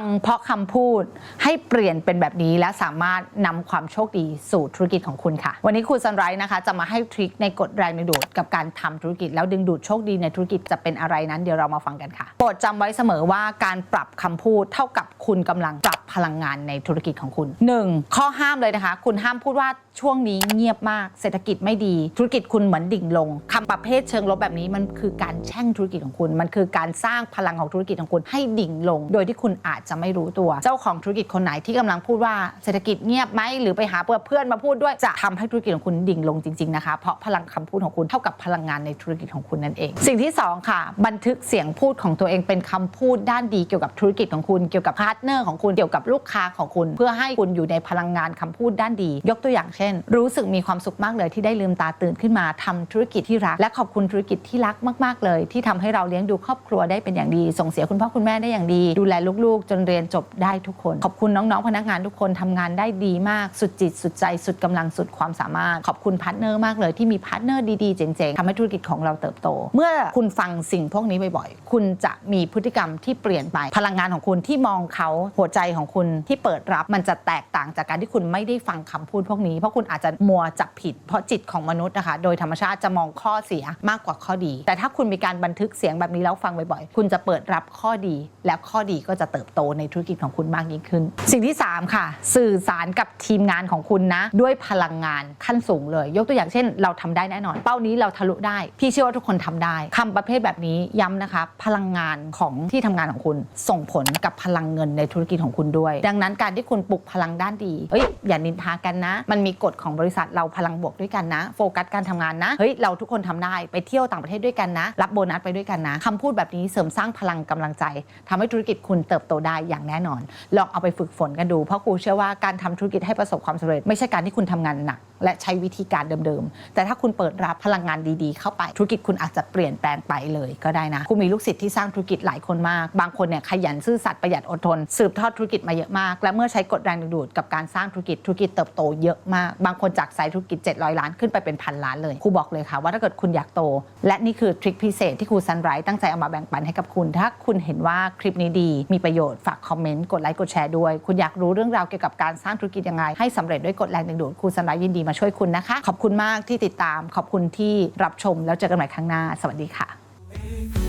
งเพราะคำพูดให้เปลี่ยนเป็นแบบนี้และสามารถนำความโชคดีสู่ธุรกิจของคุณค่ะ วันนี้ครูซันไรส์นะคะจะมาให้ทริคในกฎแรงดึงดูดกับการทำธุรกิจ แล้วดึงดูดโชคดีในธุรกิจจะเป็นอะไรนั้นเดี๋ยวเรามาฟังกันค่ะโปรดจำไว้เสมอว่าการปรับคำพูดเท่ากับคุณกำลังปรับพลังงานในธุรกิจของคุณ 1. ข้อห้ามเลยนะคะ คุณห้ามพูดว่าช่วงนี้เงียบมาก เศรษฐกิจไม่ดี ธุรกิจคุณเหมือนดิ่งลงคำประเภทเชิงลบแบบนี้มันคือการแช่งธุรกิจของคุณ มันคือการสร้างพลังของธุรกิจของคุณให้ดิ่งลง โดยที่คุณอาจจะไม่รู้ตัว เจ้าของธุรกิจคนไหนที่กำลังพูดว่าเศรษฐกิจเงียบไหมหรือไปหาเพื่อนมาพูดด้วยจะทำให้ธุรกิจของคุณดิ่งลงจริงๆนะคะเพราะพลังคำพูดของคุณเท่ากับพลังงานในธุรกิจของคุณนั่นเอง สิ่งที่สองค่ะ บันทึกเสียงพูดของตัวเองเป็นคำพูดด้านดีเกี่ยวกับธุรกิจของคุณเกี่ยวกับพาร์ทเนอร์ของคุณเกี่ยวกับลูกค้าของคุณ เพื่อให้คุณอยู่ในพลังงานคำพูดด้านดี ยกตัวอย่างเช่น รู้สึกมีความสุขมากเลยที่ได้ลืมตาตื่นขึ้นมาทำธุรกิจที่รัก และขอบคุณธุรกิจที่รักมาก ๆเลย ที่ทำให้เราเลี้ยงดูครอบครัวได้เป็นอย่างดี ส่งเสียคุณพ่อคุณแม่ได้อย่างดี ดูแลลูกๆจนเรียนจบได้ทุกคน ขอบคุณน้องๆ พนักงานทุกคนทำงานได้ดีมากสุดจิตสุดใจสุดกำลังสุดความสามารถ ขอบคุณพาร์ทเนอร์มากเลยที่มีพาร์ทเนอร์ดีๆ เจ๋งๆทำให้ธุรกิจของเราเติบโต เมื่อคุณฟังสิ่งพวกนี้บ่อยๆ คุณจะมีพฤติกรรมที่เปลี่ยนไป พลังงานของคุณที่มองเขาหัวใจของคุณที่เปิดรับมันจะแตกต่างจากการที่คุณไม่ได้ฟังคำพูดพวกนี้ เพราะคุณอาจจะมัวจับผิด เพราะจิตของมนุษย์นะคะ โดยธรรมชาติจะมองข้อเสียมากกว่าข้อดี แต่ถ้าคุณมีการบันทึกเสียงแบบนี้แล้วฟังบ่อยๆ คุณจะเปิดรับข้อดี และข้อดีก็จะเติบโตในธุรกิจของคุณมากยิ่งขึ้น สิ่งที่ 3 ค่ะ สื่อสารกับทีมงานของคุณนะ ด้วยพลังงานขั้นสูงเลย ยกตัวอย่างเช่น เราทำได้แน่นอน เป้านี้เราทะลุได้ พี่เชื่อว่าทุกคนทำได้คำประเภทแบบนี้ย้ำนะคะ พลังงานของที่ทำงานของคุณ ส่งผลกับพลังเงินในธุรกิจของคุณด้วย ดังนั้นการที่คุณปลุกพลังด้านดีเฮ้ยอย่านินทากันนะ มันมีกฎของบริษัทเราพลังบวกด้วยกันนะ โฟกัสการทำงานนะเฮ้ยเราทุกคนทำได้ไปเที่ยวต่างประเทศด้วยกันนะ รับโบนัสไปด้วยกันนะคำพูดแบบนี้เสริมสร้างพลังกำลังใจทำให้ธุรกิจคุณเติบโตได้ได้อย่างแน่นอน ลองเอาไปฝึกฝนกันดู เพราะครูเชื่อว่าการทำธุรกิจให้ประสบความสำเร็จ ไม่ใช่การที่คุณทำงานหนัก และใช้วิธีการเดิมๆ แต่ถ้าคุณเปิดรับพลังงานดีๆ เข้าไป ธุรกิจคุณอาจจะเปลี่ยนแปลงไปเลยก็ได้นะครูมีลูกศิษย์ที่สร้างธุรกิจหลายคนมาก บางคนเนี่ยขยันซื่อสัตย์ประหยัดอดทน สืบทอดธุรกิจมาเยอะมาก และเมื่อใช้กฎแรงดึงดูดกับการสร้างธุรกิจธุรกิจเติบโตเยอะมาก บางคนจากสายธุรกิจ 700 ล้านขึ้นไปเป็นพันล้านเลยครูบอกเลยค่ะว่าถ้าเกิดคุณอยากโต และนี่คือทริคพิเศษที่ครูซันไรท์ตั้งใจเอามาแบ่งปันให้กับคุณ ถ้าคุณเห็นว่าคลิปนี้ดี มีประโยชน์ฝากคอมเมนต์กดไลค์กดแชร์ด้วย คุณอยากรู้เรื่องราวเกี่ยวกับการสร้างธุรกิจยังไงให้สำเร็จด้วยกฎแรงดึงดูดครูซันไรท์ยินดีมาช่วยคุณนะคะ ขอบคุณมากที่ติดตาม ขอบคุณที่รับชมแล้วเจอกันใหม่ครั้งหน้า สวัสดีค่ะ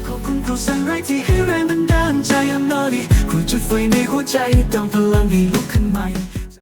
ขอบคุณครูสันไรที่ให้แรงบันดาลใจ I'm naughty คุณจุดไฟในหัวใจเติมพลังให้ลุกขึ้นใหม่